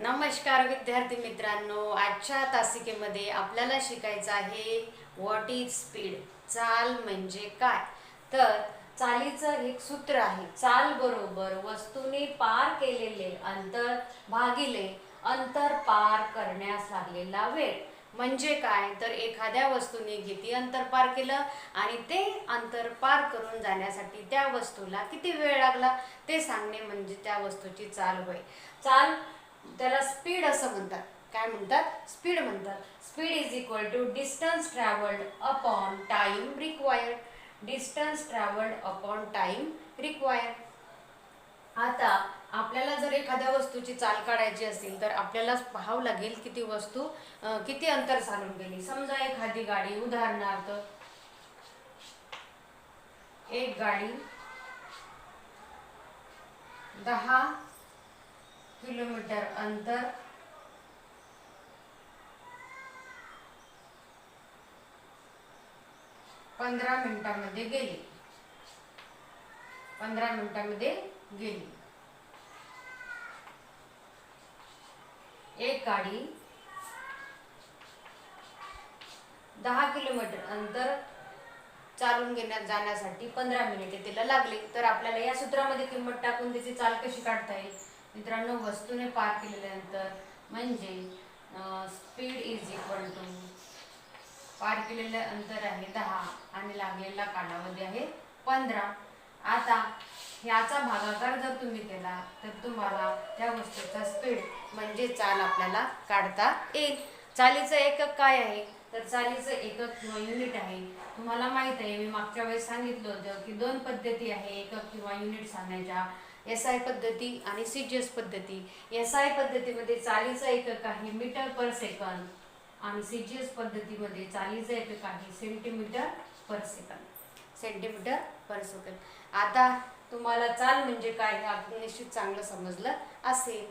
नमस्कार विद्यार्थी मित्रांनो आजच्या तासिकेमध्ये आपल्याला शिकायचं आहे व्हॉट इज स्पीड चाल म्हणजे काय? तर चालीचं एक सूत्र आहे चाल बरोबर वस्तूने पार केलेले अंतर भागिले अंतर पार करण्यास लागलेला वेळ म्हणजे काय? तर एखाद्या वस्तूने किती अंतर पार केलं आणि ते अंतर पार करून जाण्यासाठी त्या वस्तूला किती वेळ लागला? ते सांगणे म्हणजे त्या वस्तूची चाल होय. चाल त्याला स्पीड असं म्हणतात. काय म्हणतात? स्पीड म्हणतात. Speed is equal to distance travelled upon time required distance travelled upon time required आता आपल्याला जर एखाद्या वस्तूची चाल काढायची असेल तर आपल्याला पाहावं लागेल की ती वस्तू किती अंतर चालून गेली. समजा एखादी गाडी उदाहरणार्थ एक गाडी दहा किलोमीटर अंतर. पंधरा मिनिटांमध्ये गेली. पंधरा मिनिटांमध्ये गेली. एक गाडी दहा किलोमीटर अंतर चालून घेण्यात जाण्यासाठी पंधरा मिनिटे तिला लागले. तर आपल्याला या सूत्रामध्ये किंमत टाकून त्याची चाल कशी काढता येईल? मित्रांनो वस्तूने पार केलेले म्हणजे speed is equal to power केलेलं अंतर आहे दहा आणि लागलेला कालावधी आहे पंधरा. आता ह्याचा भागाकार जर तुम्ही केला तर तुम्हाला त्या वस्तूचा स्पीड म्हणजे चाल आपल्याला काढता येईल. चालीचं एकक काय आहे? तर चालीचं एकक किंवा युनिट आहे. तुम्हाला माहीत आहे मी मागच्या वेळेस सांगितलं होतं की दोन पद्धती आहे एकक किंवा युनिट सांगण्याच्या एस आय पद्धती आणि सी जी एस पद्धती. एस आय पद्धतीमध्ये चालीचं एकक आहे मीटर पर सेकंद आणि सी जी एस पद्धतीमध्ये चालीचं एकक आहे centimetre per second. Centimetre per second. आता तुम्हाला चाल म्हणजे काय हे निश्चित चांगलं समजलं असेल.